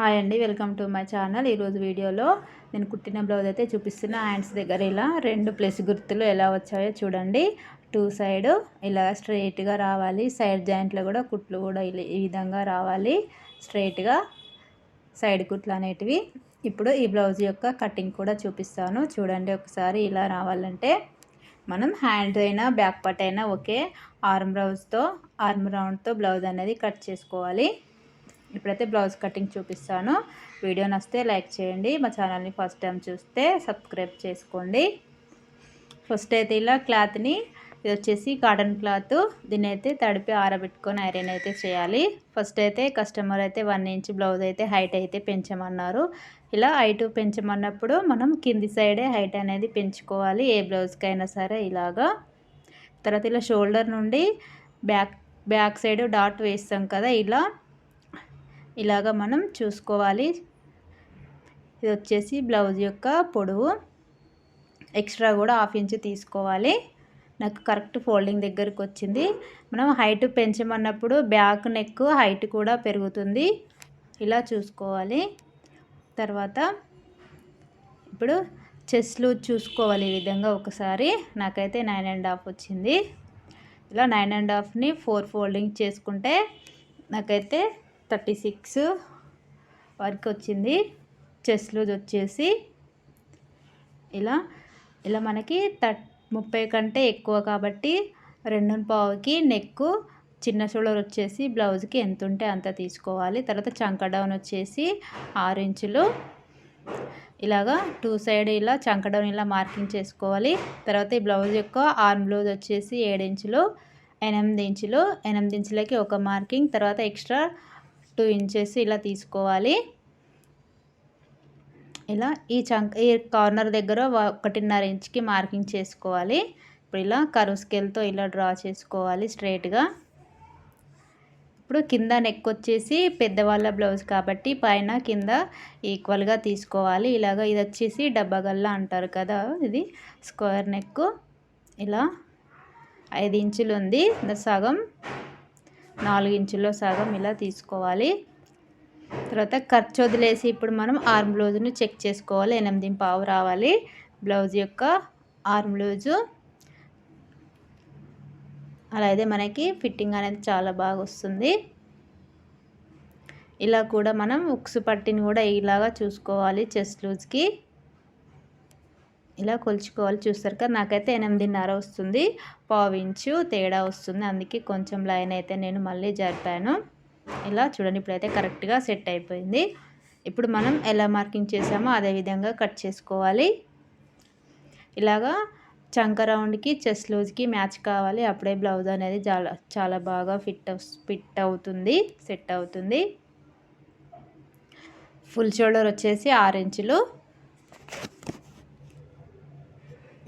Hi అండి welcome to my channel. ఈరోజు వీడియోలో నేను కుట్టిన బ్లౌజ్ అయితే చూపిస్తున్నా హ్యాండ్స్ దగ్గర ఇలా రెండు ప్లస్ గుర్తులు ఎలా వచ్చాయో చూడండి. టూ సైడ్ ఇలా స్ట్రైట్గా రావాలి. సైడ్ జాయింట్లో కూడా కుట్లు కూడా ఈ విధంగా రావాలి. స్ట్రైట్గా సైడ్ కుట్లు అనేటివి. ఇప్పుడు ఈ బ్లౌజ్ యొక్క కటింగ్ కూడా చూపిస్తాను. చూడండి ఒకసారి ఇలా రావాలంటే మనం హ్యాండ్ అయినా బ్యాక్ పట్ అయినా ఒకే ఆర్మ్ బ్లౌజ్తో ఆర్మ్ రౌండ్తో బ్లౌజ్ అనేది కట్ చేసుకోవాలి. ఇప్పుడైతే బ్లౌజ్ కటింగ్ చూపిస్తాను. వీడియో నచ్చితే లైక్ చేయండి. మా ఛానల్ని ఫస్ట్ టైం చూస్తే సబ్స్క్రైబ్ చేసుకోండి. ఫస్ట్ అయితే ఇలా క్లాత్ని ఇది వచ్చేసి కాటన్ క్లాత్. దీని అయితే తడిపి ఆరబెట్టుకొని ఐరన్ అయితే చేయాలి. ఫస్ట్ అయితే కస్టమర్ అయితే వన్ ఇంచ్ బ్లౌజ్ అయితే హైట్ అయితే పెంచమన్నారు. ఇలా హైట్ పెంచమన్నప్పుడు మనం కింది సైడే హైట్ అనేది పెంచుకోవాలి. ఏ బ్లౌజ్కైనా సరే ఇలాగా. తర్వాత ఇలా షోల్డర్ నుండి బ్యాక్ బ్యాక్ సైడ్ డాట్ వేస్తాం కదా ఇలా ఇలాగ మనం చూసుకోవాలి. ఇది వచ్చేసి బ్లౌజ్ యొక్క పొడవు. ఎక్స్ట్రా కూడా హాఫ్ ఇంచ్ తీసుకోవాలి. నాకు కరెక్ట్ ఫోల్డింగ్ దగ్గరకు వచ్చింది. మనం హైట్ పెంచమన్నప్పుడు బ్యాక్ నెక్ హైట్ కూడా పెరుగుతుంది. ఇలా చూసుకోవాలి. తర్వాత ఇప్పుడు చెస్లు చూసుకోవాలి ఈ విధంగా ఒకసారి. నాకైతే నైన్ అండ్ హాఫ్ వచ్చింది. ఇలా నైన్ అండ్ హాఫ్ని ఫోర్ ఫోల్డింగ్ చేసుకుంటే నాకైతే థర్టీ సిక్స్ వరకు వచ్చింది. చెస్ లూజ్ వచ్చేసి ఇలా ఇలా మనకి థర్ట్ ముప్పై కంటే ఎక్కువ కాబట్టి రెండు పావుకి నెక్ చిన్న షోల్డర్ వచ్చేసి బ్లౌజ్కి ఎంత ఉంటే అంత తీసుకోవాలి. తర్వాత చంక డౌన్ వచ్చేసి ఆరు ఇంచులు. ఇలాగా టూ సైడ్ ఇలా చంక డౌన్ ఇలా మార్కింగ్ చేసుకోవాలి. తర్వాత ఈ బ్లౌజ్ యొక్క ఆర్మ్ బ్లౌజ్ వచ్చేసి ఏడు ఇంచులు ఎనిమిది ఇంచులు ఎనిమిది ఇంచులకి ఒక మార్కింగ్. తర్వాత ఎక్స్ట్రా టూ ఇంచెస్ ఇలా తీసుకోవాలి. ఇలా ఈ చంక ఈ కార్నర్ దగ్గర ఒకటిన్నర ఇంచ్కి మార్కింగ్ చేసుకోవాలి. ఇప్పుడు ఇలా కరువు స్కేల్తో ఇలా డ్రా చేసుకోవాలి స్ట్రైట్గా. ఇప్పుడు కింద నెక్ వచ్చేసి పెద్దవాళ్ళ బ్లౌజ్ కాబట్టి పైన కింద ఈక్వల్గా తీసుకోవాలి. ఇలాగ ఇది వచ్చేసి డబ్బగల్లా అంటారు కదా ఇది స్క్వేర్ నెక్ ఇలా ఐదు ఇంచులు ఉంది సగం నాలుగు ఇంచుల్లో సగం ఇలా తీసుకోవాలి. తర్వాత ఖర్చు వదిలేసి ఇప్పుడు మనం ఆర్మ్ బ్లౌజ్ని చెక్ చేసుకోవాలి. ఎనిమిది పావు రావాలి. బ్లౌజ్ యొక్క ఆర్మ్ బ్లౌజు అలా అయితే మనకి ఫిట్టింగ్ అనేది చాలా బాగా వస్తుంది. ఇలా కూడా మనం ఉక్స్ పట్టిని కూడా ఇలాగా చూసుకోవాలి చెస్ట్ లూజ్కి ఇలా కొలుచుకోవాలి. చూస్తారు కదా నాకైతే ఎనిమిదిన్నర వస్తుంది. పావు ఇంచు తేడా వస్తుంది. అందుకే కొంచెం లైన్ అయితే నేను మళ్ళీ జరిపాను. ఇలా చూడండి ఇప్పుడైతే కరెక్ట్గా సెట్ అయిపోయింది. ఇప్పుడు మనం ఎలా మార్కింగ్ చేసామో అదే విధంగా కట్ చేసుకోవాలి. ఇలాగా చంక రౌండ్కి చెస్ లూజ్కి మ్యాచ్ కావాలి. అప్పుడే బ్లౌజ్ అనేది చాలా చాలా బాగా ఫిట్ ఫిట్ అవుతుంది సెట్ అవుతుంది. ఫుల్ షోల్డర్ వచ్చేసి ఆరు ఇంచులు.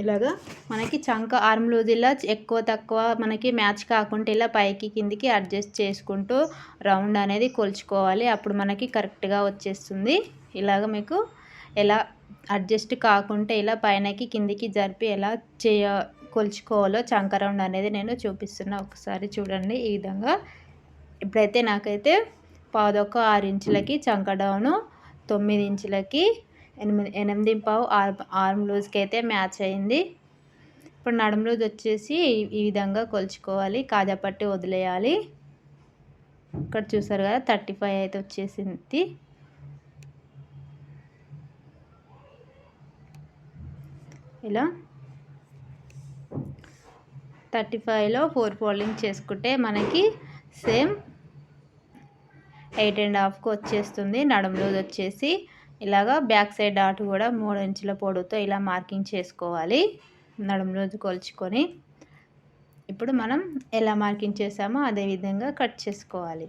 ఇలాగా మనకి చంక ఆర్మ్ లూజ్ ఇలా ఎక్కువ తక్కువ మనకి మ్యాచ్ కాకుండా ఇలా పైకి కిందికి అడ్జస్ట్ చేసుకుంటూ రౌండ్ అనేది కొలుచుకోవాలి. అప్పుడు మనకి కరెక్ట్గా వచ్చేస్తుంది. ఇలాగ మీకు ఎలా అడ్జస్ట్ కాకుండా ఇలా పైనకి కిందికి జరిపి ఎలా చేయ కొలుచుకోవాలో చంక రౌండ్ అనేది నేను చూపిస్తున్నా. ఒకసారి చూడండి ఈ విధంగా. ఇప్పుడైతే నాకైతే పాదొక ఆరు ఇంచులకి చంక డౌను తొమ్మిది ఇంచులకి ఎనిమిది ఎనిమిది పావు ఆర్మ్ ఆర్మ్ లూజ్కి అయితే మ్యాచ్ అయింది. ఇప్పుడు నడుము లూజ్ వచ్చేసి ఈ విధంగా కొలుచుకోవాలి. కాజాపట్టి వదిలేయాలి. ఇక్కడ చూసారు కదా థర్టీ ఫైవ్ అయితే వచ్చేసింది. ఇలా థర్టీ ఫైవ్లో ఫోర్ ఫోల్డింగ్ చేసుకుంటే మనకి సేమ్ ఎయిట్ అండ్ హాఫ్కి వచ్చేస్తుంది. నడుము లూజ్ వచ్చేసి ఇలాగా బ్యాక్ సైడ్ డాట్ కూడా మూడు ఇంచుల పొడుతో ఇలా మార్కింగ్ చేసుకోవాలి. నడుము రోజు కొలుచుకొని. ఇప్పుడు మనం ఎలా మార్కింగ్ చేసామో అదే విధంగా కట్ చేసుకోవాలి.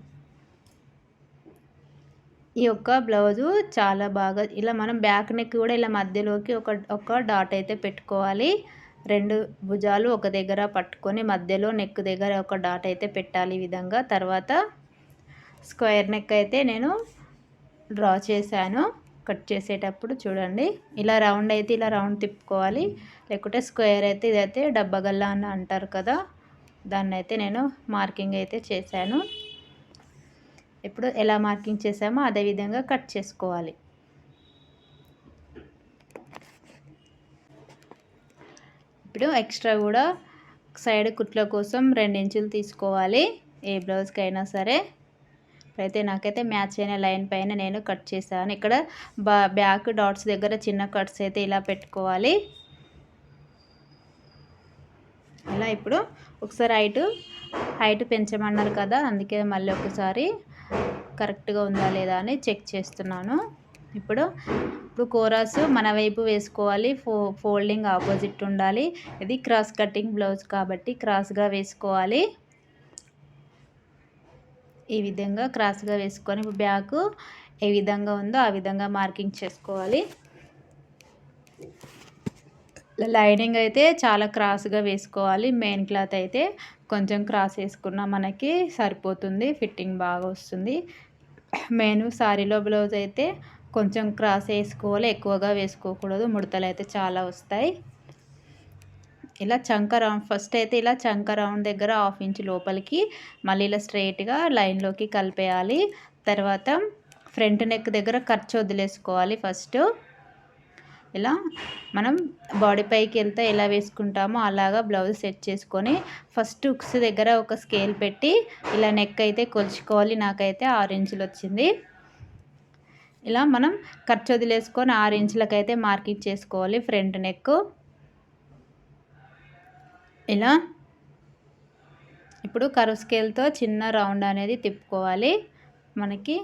ఈ యొక్క బ్లౌజు చాలా బాగా ఇలా మనం బ్యాక్ నెక్ కూడా ఇలా మధ్యలోకి ఒక ఒక డాట్ అయితే పెట్టుకోవాలి. రెండు భుజాలు ఒక దగ్గర పట్టుకొని మధ్యలో నెక్ దగ్గర ఒక డాట్ అయితే పెట్టాలి ఈ విధంగా. తర్వాత స్క్వేర్ నెక్ అయితే నేను డ్రా చేశాను. కట్ చేసేటప్పుడు చూడండి. ఇలా రౌండ్ అయితే ఇలా రౌండ్ తిప్పుకోవాలి. లేకుంటే స్క్వేర్ అయితే ఇదైతే డబ్బగల్లా అని అంటారు కదా. దాన్ని అయితే నేను మార్కింగ్ అయితే చేశాను. ఇప్పుడు ఎలా మార్కింగ్ చేసామో అదే విధంగా కట్ చేసుకోవాలి. ఇప్పుడు ఎక్స్ట్రా కూడా సైడ్ కుట్ల కోసం రెండు ఇంచులు తీసుకోవాలి. ఏ బ్లౌజ్కి అయినా సరే. అయితే నాకైతే మ్యాచ్ అయిన లైన్ పైన నేను కట్ చేశాను. ఇక్కడ బ్యాక్ డాట్స్ దగ్గర చిన్న కట్స్ అయితే ఇలా పెట్టుకోవాలి. ఇలా ఇప్పుడు ఒకసారి హైట్ హైట్ పెంచమన్నారు కదా అందుకే మళ్ళీ ఒకసారి కరెక్ట్గా ఉందా లేదా అని చెక్ చేస్తున్నాను. ఇప్పుడు ఇప్పుడు కోరాస్ మన వైపు వేసుకోవాలి. ఫో ఫోల్డింగ్ ఆపోజిట్ ఉండాలి. ఇది క్రాస్ కటింగ్ బ్లౌజ్ కాబట్టి క్రాస్గా వేసుకోవాలి. ఈ విధంగా క్రాస్గా వేసుకొని బ్యాక్ ఏ విధంగా ఉందో ఆ విధంగా మార్కింగ్ చేసుకోవాలి. లైనింగ్ అయితే చాలా క్రాస్గా వేసుకోవాలి. మెయిన్ క్లాత్ అయితే కొంచెం క్రాస్ వేసుకున్న మనకి సరిపోతుంది. ఫిట్టింగ్ బాగా వస్తుంది. మెయిన్ సారీలో బ్లౌజ్ అయితే కొంచెం క్రాస్ వేసుకోవాలి. ఎక్కువగా వేసుకోకూడదు. ముడతలు అయితే చాలా వస్తాయి. ఇలా చంక రౌండ్ ఫస్ట్ అయితే ఇలా చంక రౌండ్ దగ్గర హాఫ్ ఇంచ్ లోపలికి మళ్ళీ ఇలా స్ట్రైట్గా లైన్లోకి కలిపేయాలి. తర్వాత ఫ్రంట్ నెక్ దగ్గర ఖర్చు వదిలేసుకోవాలి ఫస్ట్. ఇలా మనం బాడీ పైకి వెళ్తే ఎలా వేసుకుంటామో అలాగా బ్లౌజ్ సెట్ చేసుకొని ఫస్ట్ ఉక్స్ దగ్గర ఒక స్కేల్ పెట్టి ఇలా నెక్ అయితే కొలుచుకోవాలి. నాకైతే ఆరు ఇంచులు వచ్చింది. ఇలా మనం ఖర్చు వదిలేసుకొని ఆరు ఇంచులకైతే మార్కింగ్ చేసుకోవాలి ఫ్రంట్ నెక్ ఇలా ఇప్పుడు కరువు స్కేల్తో చిన్న రౌండ్ అనేది తిప్పుకోవాలి. మనకి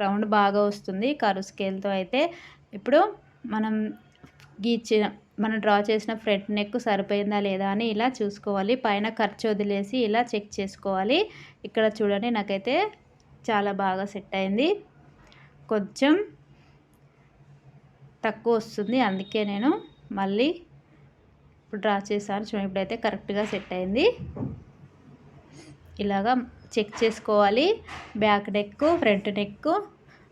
రౌండ్ బాగా వస్తుంది కరువు స్కేల్తో అయితే. ఇప్పుడు మనం గీచిన మనం డ్రా చేసిన ఫ్రంట్ నెక్ సరిపోయిందా లేదా అని ఇలా చూసుకోవాలి. పైన ఖర్చు వదిలేసి ఇలా చెక్ చేసుకోవాలి. ఇక్కడ చూడండి నాకైతే చాలా బాగా సెట్ అయింది. కొంచెం తక్కువ వస్తుంది. అందుకే నేను మళ్ళీ ఇప్పుడు డ్రా చేశాను. చూడండి ఇప్పుడైతే కరెక్ట్గా సెట్ అయింది. ఇలాగా చెక్ చేసుకోవాలి. Back neck front neck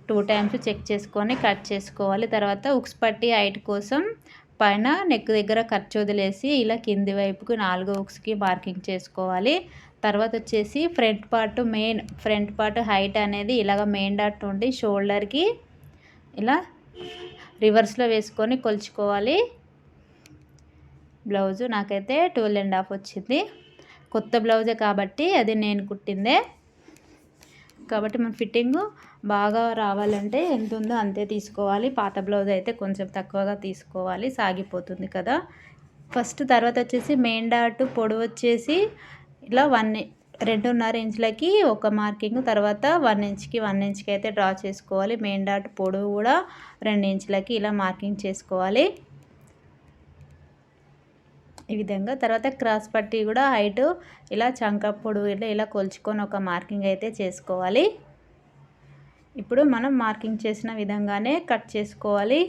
two times check చేసుకొని కట్ చేసుకోవాలి. తర్వాత ఉక్స్ పట్టి హైట్ కోసం పైన నెక్ దగ్గర ఖర్చు వదిలేసి ఇలా కింది వైపుకి నాలుగు ఉక్స్కి మార్కింగ్ చేసుకోవాలి. తర్వాత వచ్చేసి front part main front part height అనేది ఇలాగ మెయిన్ డాట్ ఉండి షోల్డర్కి ఇలా రివర్స్లో వేసుకొని కొలుచుకోవాలి. బ్లౌజు నాకైతే ట్వెల్వ్ అండ్ హాఫ్ వచ్చింది. కొత్త బ్లౌజే కాబట్టి అది నేను కుట్టిందే. కాబట్టి మన ఫిట్టింగ్ బాగా రావాలంటే ఎంత ఉందో అంతే తీసుకోవాలి. పాత బ్లౌజ్ అయితే కొంచెం తక్కువగా తీసుకోవాలి. సాగిపోతుంది కదా. ఫస్ట్ తర్వాత వచ్చేసి మెయిన్ డాట్ పొడవు వచ్చేసి ఇలా వన్ రెండున్నర ఇంచులకి ఒక మార్కింగ్ తర్వాత వన్ ఇంచ్కి వన్ ఇంచ్కి అయితే డ్రా చేసుకోవాలి. మెయిన్ డాట్ పొడవు కూడా రెండు ఇంచులకి ఇలా మార్కింగ్ చేసుకోవాలి. ఈ విధంగా. తర్వాత క్రాస్ పట్టి కూడా హైట్ ఇలా చంక పొడవు ఇలా ఇలా కొలుచుకొని ఒక మార్కింగ్ అయితే చేసుకోవాలి. ఇప్పుడు మనం మార్కింగ్ చేసిన విధంగానే కట్ చేసుకోవాలి.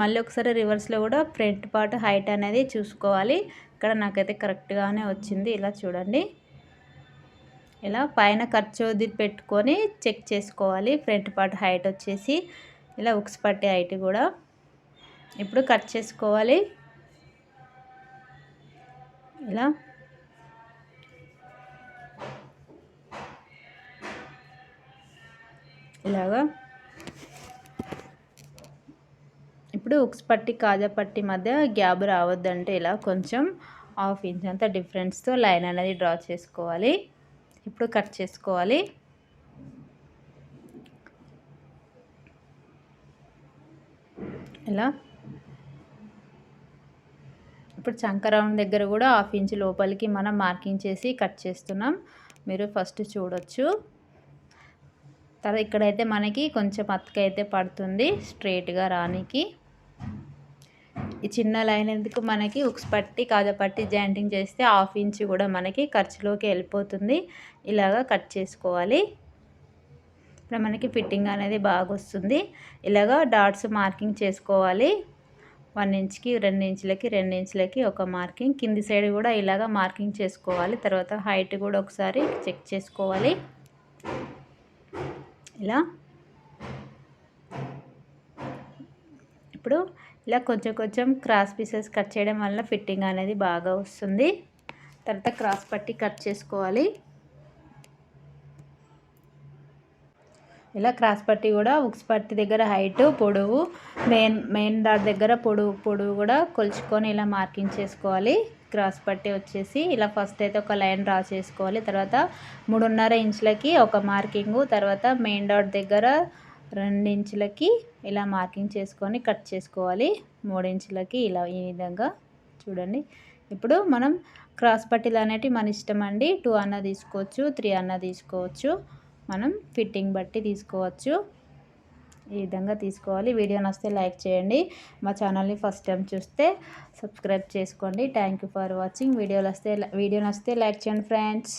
మళ్ళీ ఒకసారి రివర్స్లో కూడా ఫ్రంట్ పార్ట్ హైట్ అనేది చూసుకోవాలి. ఇక్కడ నాకైతే కరెక్ట్గానే వచ్చింది. ఇలా చూడండి. ఇలా పైన ఖర్చు పెట్టుకొని చెక్ చేసుకోవాలి. ఫ్రంట్ పార్ట్ హైట్ వచ్చేసి ఇలా ఉక్స్ పట్టే హైట్ కూడా. ఇప్పుడు కట్ చేసుకోవాలి. ఇలా. ఇలాగా. ఇప్పుడు ఉక్స్ పట్టి కాజా పట్టి మధ్య గ్యాబ్ రావద్దంటే ఇలా కొంచెం హాఫ్ ఇంచ్ అంత డిఫరెన్స్తో లైన్ అనేది డ్రా చేసుకోవాలి. ఇప్పుడు కట్ చేసుకోవాలి. ఇలా. ఇప్పుడు చంక రౌండ్ దగ్గర కూడా హాఫ్ ఇంచ్ లోపలికి మనం మార్కింగ్ చేసి కట్ చేస్తున్నాం. మీరు ఫస్ట్ చూడొచ్చు. తర్వాత ఇక్కడైతే మనకి కొంచెం అతక అయితే పడుతుంది స్ట్రైట్గా రానికి. ఈ చిన్న లైన్ ఎందుకు మనకి ఉక్స్ పట్టి కాజా పట్టి జాయింటింగ్ చేస్తే హాఫ్ ఇంచ్ కూడా మనకి ఖర్చులోకి వెళ్ళిపోతుంది. ఇలాగా కట్ చేసుకోవాలి. ఇప్పుడు మనకి ఫిట్టింగ్ అనేది బాగా వస్తుంది ఇలాగా డాట్స్ మార్కింగ్ చేసుకోవాలి. వన్ ఇంచ్కి రెండు ఇంచులకి రెండు ఇంచులకి ఒక మార్కింగ్. కింది సైడ్ కూడా ఇలాగ మార్కింగ్ చేసుకోవాలి. తర్వాత హైట్ కూడా ఒకసారి చెక్ చేసుకోవాలి. ఇలా. ఇప్పుడు ఇలా కొంచెం కొంచెం క్రాస్ పీసెస్ కట్ చేయడం వల్ల ఫిట్టింగ్ అనేది బాగా వస్తుంది. తర్వాత క్రాస్ పట్టి కట్ చేసుకోవాలి. ఇలా క్రాస్ పట్టి కూడా ఉక్స్ పట్టి దగ్గర హైట్ పొడవు మెయిన్ మెయిన్ డాట్ దగ్గర పొడవు పొడవు కూడా కొలుచుకొని ఇలా మార్కింగ్ చేసుకోవాలి. క్రాస్ పట్టి వచ్చేసి ఇలా ఫస్ట్ అయితే ఒక లైన్ డ్రా చేసుకోవాలి. తర్వాత మూడున్నర ఇంచులకి ఒక మార్కింగు తర్వాత మెయిన్ డాట్ దగ్గర రెండు ఇంచులకి ఇలా మార్కింగ్ చేసుకొని కట్ చేసుకోవాలి. మూడు ఇంచులకి ఇలా ఈ విధంగా చూడండి. ఇప్పుడు మనం క్రాస్ పట్టీలు అనేటివి మన ఇష్టం అండి. టూ అన్న తీసుకోవచ్చు త్రీ అన్న తీసుకోవచ్చు. మనం ఫిట్టింగ్ బట్టి తీసుకోవచ్చు. ఈ విధంగా తీసుకోవాలి. వీడియో నచ్చితే లైక్ చేయండి. మా ఛానల్ని ఫస్ట్ టైం చూస్తే సబ్స్క్రైబ్ చేసుకోండి. Thank you for watching. వీడియోలు వస్తే వీడియో నచ్చితే లైక్ చేయండి ఫ్రెండ్స్.